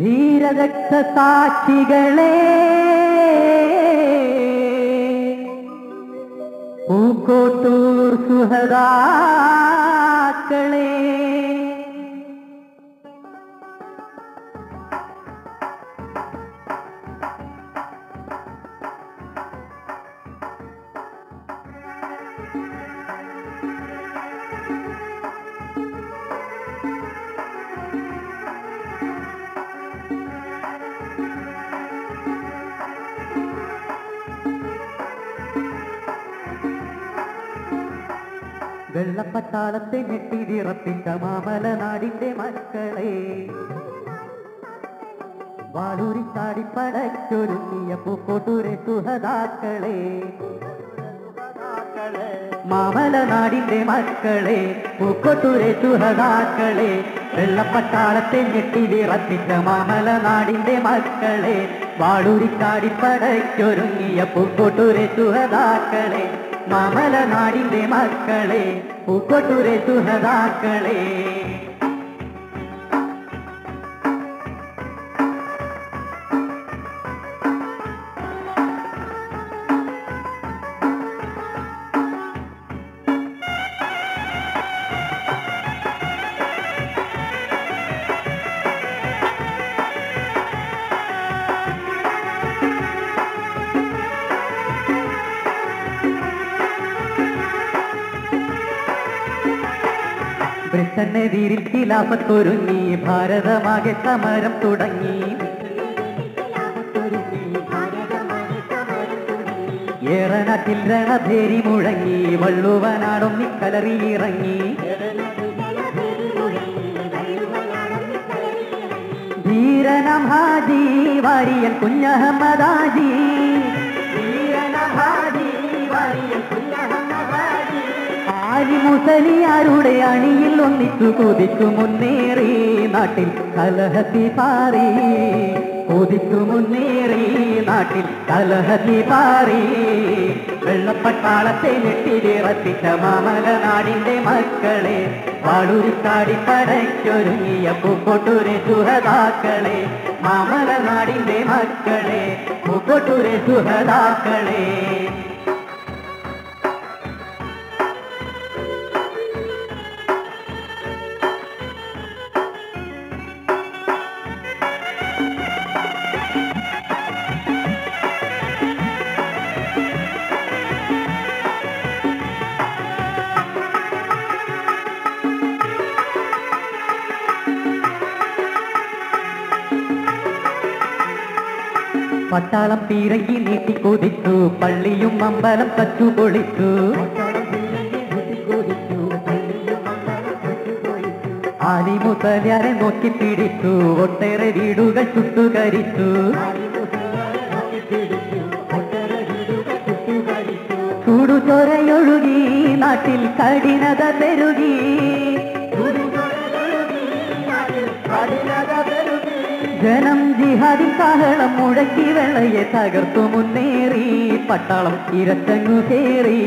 ധീരരക്ത സാക്ഷികളെ പൂക്കോട്ടൂർ സുഹതാക്കളെ വെള്ളപ്പട്ടാളത്തെ ഞെട്ടിതിറപ്പിച്ച മാമലനാടിന്റെ മക്കളെ. വാളൂരി ചാടിപ്പടച്ചൊരുങ്ങിയ പൂക്കോട്ടൂരെ സുഹതാക്കളെ. മാമലനാടിന്റെ മക്കളെ പൂക്കോട്ടൂരെ സുഹതാക്കളെ. വെള്ളപ്പട്ടാളത്തെ ഞെട്ടിതിറപ്പിച്ച മാമലനാടിന്റെ മക്കളെ. വാളൂരി ചാടിപ്പടച്ചൊരുങ്ങിയ പൂക്കോട്ടൂരെ സുഹതാക്കളെ. മാമലനാടിന്റെ മക്കളെ പൂക്കൊട്ടുരെ സുഹതാക്കളെ ബ്രിട്ടനെതിരിൽ ഖിലാഫത്തൊരുങ്ങി ഭാരതമാകെ സമരം തുടങ്ങി. ഏറനാട്ടിൽ രണഭേരി മുഴങ്ങി വള്ളുവനാടും നിക്കലറിയിറങ്ങി ധീരനം ഹാജി വാരിയൻ കുഞ്ഞഹമ്മദാജി. ധീരനം ഹാജി കുഞ്ഞഹമ്മദാജി. മുസലിയാരുടെ അണിയിൽ ഒന്നിച്ചു കുതിച്ചു മുന്നേറി നാട്ടിൽ കലഹത്തി പാറി. കുതിച്ചു മുന്നേറി നാട്ടിൽ കലഹത്തി പാറി. വെള്ളപ്പട്ടാളത്തെ ഞെട്ടിലിറപ്പിച്ച മാമലനാടിന്റെ മക്കളെ വാളൂരിക്കാടി പടയ്ക്കൊരുങ്ങിയ പൂക്കോട്ടൂരെ സുഹതാക്കളെ മാമലനാടിന്റെ മക്കളെ പൂക്കോട്ടൂരെ സുഹതാക്കളെ. പട്ടാളം പീരങ്കി നീട്ടി കൊതിച്ചു പള്ളിയും അമ്പലം തച്ചു പൊളിച്ചു. ആലിമുസലാരെ നോക്കി പിടിച്ചു ഒട്ടേറെ വീടുകൾ ചുട്ടുകരിച്ചു. ചൂടുചൊരയൊഴുകി നാട്ടിൽ കഠിനത പെരുകി. ജനം ജിഹാദി കാഹളം മുഴക്കി വെള്ളയെ തകർത്തു മുന്നേറി പട്ടാളം ഇരട്ടങ്ങു കയറി.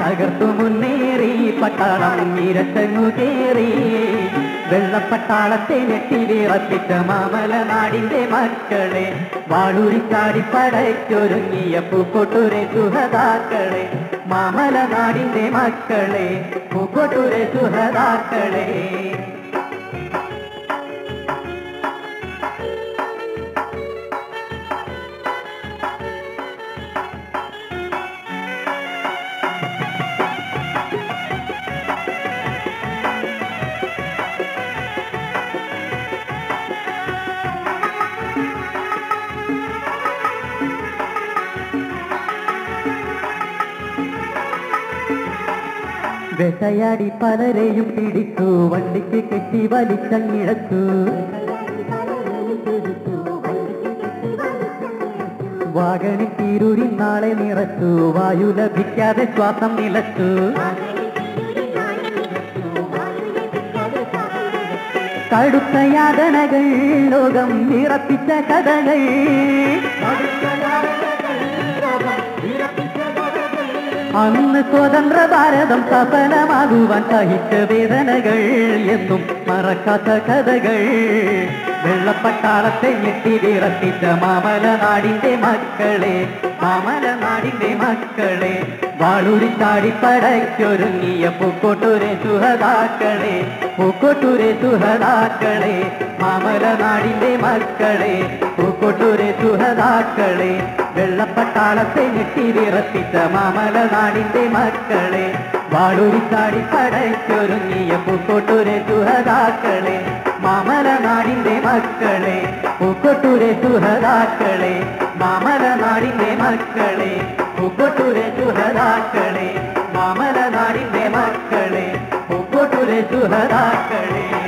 തകർത്തു മുന്നേറി പട്ടാളം ഇരട്ടങ്ങു കയറി. വെള്ളപ്പട്ടാളത്തെ നെട്ടിലിറപ്പിച്ച മാമലനാടിന്റെ മക്കളെ വാളൂരിക്കാടി പടയ്ക്കൊരുങ്ങിയ പൂക്കൊട്ടൂരെ സുഹതാക്കളെ മാമലനാടിന്റെ മക്കളെ പൂക്കൊട്ടൂരെ സുഹതാക്കളെ. വേട്ടയാടി പലരെയും പിടിച്ചു. വണ്ടിക്ക് കെട്ടി വലിച്ചങ്ങിഴച്ചു വാഗണി തീരൂരി നാളെ നിറച്ചു. വായു ലഭിക്കാതെ ശ്വാസം നിലച്ചു. കടുത്ത യാതനകൾ ലോകം നിറപ്പിച്ച കഥകൾ. അന്ന് സ്വതന്ത്ര ഭാരതം സഫലമാകുവാൻ സഹിച്ച വേദനകൾ എന്നും മറക്കാത്ത കഥകൾ. വെള്ളപ്പട്ടാളത്തെ ഞെട്ടി വിറപ്പിച്ച മാമല നാടിന്റെ മക്കളെ മാമല നാടിന്റെ മക്കളെ വാളൂരി താടിപ്പടയ്ക്കൊരുങ്ങിയ പൂക്കോട്ടൂരെ സുഹതാക്കളെ പൂക്കോട്ടൂരെ സുഹതാക്കളെ മാമല നാടിന്റെ മക്കളെ പൂക്കോട്ടൂരെ സുഹതാക്കളെ വെള്ളപ്പട്ടാളത്തെ ഞെട്ടി വിറപ്പിച്ച മാമലനാടിന്റെ മക്കളെ വാളൂരി ചാടിപ്പടയ്ക്കൊരുങ്ങിയ പൂക്കോട്ടൂരെ സുഹതാക്കളെ മാമല നാടിന്റെ മക്കളെ പൂക്കോട്ടൂരെ സുഹതാക്കളെ മാമല നാടിന്റെ മക്കളെ പൂക്കോട്ടൂരെ സുഹതാക്കളെ മാമല നാടിന്റെ മക്കളെ പൂക്കോട്ടൂരെ സുഹതാക്കളെ.